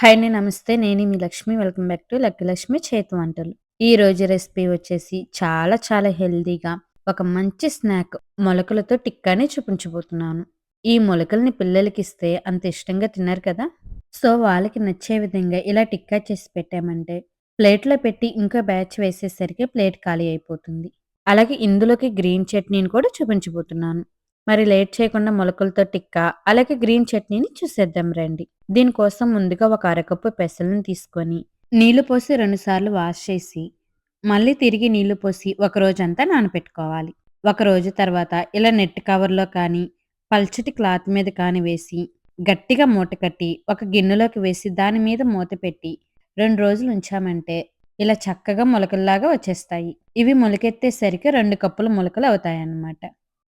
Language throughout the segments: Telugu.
హాయ్ అండి నమస్తే. నేను మీ Lakshmi. Welcome back to Lakshmi చేతి వంటలు. ఈ రోజు రెసిపీ వచ్చేసి చాలా చాలా హెల్దీగా ఒక మంచి స్నాక్ మొలకలతో టిక్కాని చూపించబోతున్నాను. ఈ మొలకల్ని పిల్లలకి ఇస్తే అంత ఇష్టంగా తిన్నారు కదా? సో వాళ్ళకి నచ్చే విధంగా ఇలా టిక్కా చేసి పెట్టామంటే ప్లేట్లో పెట్టి ఇంకా బ్యాచ్ వేసేసరికి ప్లేట్ ఖాళీ అయిపోతుంది. అలాగే ఇందులోకి గ్రీన్ చట్నీని కూడా చూపించబోతున్నాను. మరి లేట్ చేయకుండా మొలకలతో టిక్కా అలాగే గ్రీన్ చట్నీని చూసేద్దాం రండి. దీనికోసం ముందుగా ఒక అరకప్పు పెసలను తీసుకొని నీళ్ళు పోసి రెండుసార్లు వాష్ చేసి మళ్ళీ తిరిగి నీళ్ళు పోసి ఒక రోజంతా నానపెట్టుకోవాలి. ఒక రోజు తర్వాత ఇలా నెట్ కవర్లో కానీ పల్చటి క్లాత్ మీద కానీ వేసి గట్టిగా మూట కట్టి ఒక గిన్నెలోకి వేసి దాని మీద మూత పెట్టి రెండు రోజులు ఉంచామంటే ఇలా చక్కగా మొలకల్లాగా వచ్చేస్తాయి. ఇవి మొలకెత్తేసరికి రెండు కప్పుల మొలకలు అవుతాయి అన్నమాట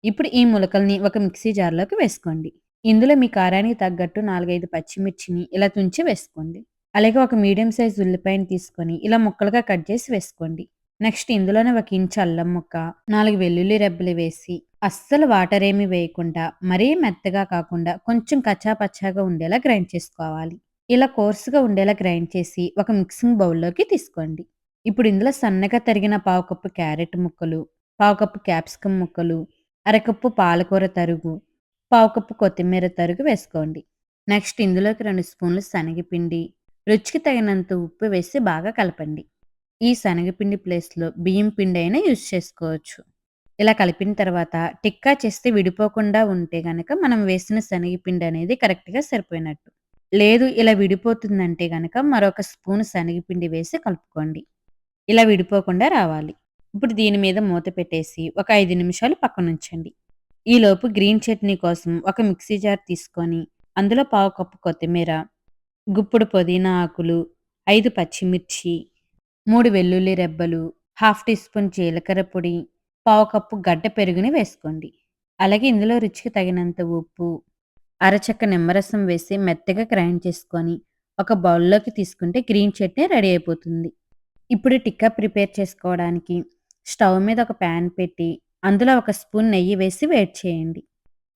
ఇప్పుడు ఈ ములకల్ని ఒక మిక్సీ జార్లోకి వేసుకోండి. ఇందులో మీ కారానికి తగ్గట్టు నాలుగైదు పచ్చిమిర్చిని ఇలా తుంచి వేసుకోండి. అలాగే ఒక మీడియం సైజ్ ఉల్లిపాయని తీసుకొని ఇలా ముక్కలుగా కట్ చేసి వేసుకోండి. నెక్స్ట్ ఇందులోనే ఒక ఇంచు అల్లం ముక్క నాలుగు వెల్లుల్లి రెబ్బలు వేసి అస్సలు వాటర్ ఏమి వేయకుండా మరీ మెత్తగా కాకుండా కొంచెం కచ్చా పచ్చాగా ఉండేలా గ్రైండ్ చేసుకోవాలి. ఇలా కోర్సుగా ఉండేలా గ్రైండ్ చేసి ఒక మిక్సింగ్ బౌల్లోకి తీసుకోండి. ఇప్పుడు ఇందులో సన్నగా తరిగిన పావు కప్పు క్యారెట్ ముక్కలు పావు కప్పు క్యాప్సికమ్ ముక్కలు అరకప్పు పాలకూర తరుగు పావు కప్పు కొత్తిమీర తరుగు వేసుకోండి. నెక్స్ట్ ఇందులోకి రెండు స్పూన్లు శనగపిండి. రుచికి తగినంత ఉప్పు వేసి బాగా కలపండి. ఈ శనగపిండి ప్లేస్లో బియ్యం పిండి అయినా యూజ్ చేసుకోవచ్చు. ఇలా కలిపిన తర్వాత టిక్కా చేస్తే విడిపోకుండా ఉంటే గనక మనం వేసిన శనగపిండి అనేది కరెక్ట్గా సరిపోయినట్టు. లేదు ఇలా విడిపోతుందంటే గనక మరొక స్పూన్ శనగపిండి వేసి కలుపుకోండి. ఇలా విడిపోకుండా రావాలి. ఇప్పుడు దీని మీద మూత పెట్టేసి ఒక ఐదు నిమిషాలు పక్కనుంచండి ఈలోపు గ్రీన్ చట్నీ కోసం ఒక మిక్సీ జార్ తీసుకొని అందులో పావు కప్పు కొత్తిమీర గుప్పుడు పుదీనా ఆకులు ఐదు పచ్చిమిర్చి మూడు వెల్లుల్లి రెబ్బలు హాఫ్ టీ స్పూన్ జీలకర్ర పొడి పావు కప్పు గడ్డ పెరుగుని వేసుకోండి. అలాగే ఇందులో రుచికి తగినంత ఉప్పు అరచక్క నిమ్మరసం వేసి మెత్తగా గ్రైండ్ చేసుకొని ఒక బౌల్లోకి తీసుకుంటే గ్రీన్ చట్నీ రెడీ అయిపోతుంది. ఇప్పుడు టిక్కా ప్రిపేర్ చేసుకోవడానికి స్టవ్ మీద ఒక ప్యాన్ పెట్టి అందులో ఒక స్పూన్ నెయ్యి వేసి వేడి చేయండి.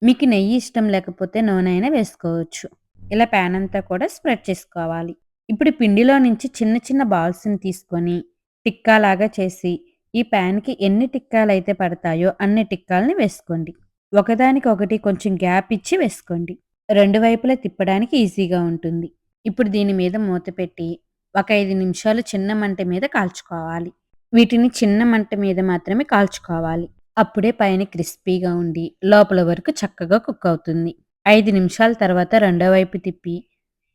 మీకు నెయ్యి ఇష్టం లేకపోతే నూనె అయినా వేసుకోవచ్చు. ఇలా ప్యాన్ అంతా కూడా స్ప్రెడ్ చేసుకోవాలి. ఇప్పుడు పిండిలో నుంచి చిన్న చిన్న బాల్స్ని తీసుకొని టిక్కాలాగా చేసి ఈ ప్యాన్కి ఎన్ని టిక్కాలు అయితే పడతాయో అన్ని టిక్కాలని వేసుకోండి. ఒకదానికి ఒకటి కొంచెం గ్యాప్ ఇచ్చి వేసుకోండి. రెండు వైపులా తిప్పడానికి ఈజీగా ఉంటుంది. ఇప్పుడు దీని మీద మూత పెట్టి ఒక ఐదు నిమిషాలు చిన్న మంట మీద కాల్చుకోవాలి. వీటిని చిన్న మంట మీద మాత్రమే కాల్చుకోవాలి. అప్పుడే పైన క్రిస్పీగా ఉండి లోపల వరకు చక్కగా కుక్ అవుతుంది. ఐదు నిమిషాల తర్వాత రెండో వైపు తిప్పి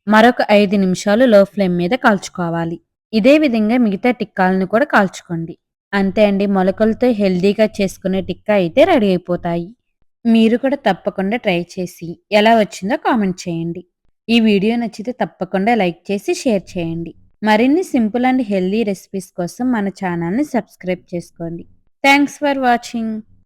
మరొక ఐదు నిమిషాలు లో ఫ్లేమ్ మీద కాల్చుకోవాలి. ఇదే విధంగా మిగతా టిక్కాలను కూడా కాల్చుకోండి. అంతే అండి మొలకలతో హెల్దీగా చేసుకునే టిక్కా అయితే రెడీ అయిపోతాయి. మీరు కూడా తప్పకుండా ట్రై చేసి ఎలా వచ్చిందో కామెంట్ చేయండి. ఈ వీడియో నచ్చితే తప్పకుండా లైక్ చేసి షేర్ చేయండి. మరిన్ని సింపుల్ అండ్ హెల్దీ రెసిపీస్ కోసం మన ఛానల్ని సబ్స్క్రైబ్ చేసుకోండి. Thanks for watching.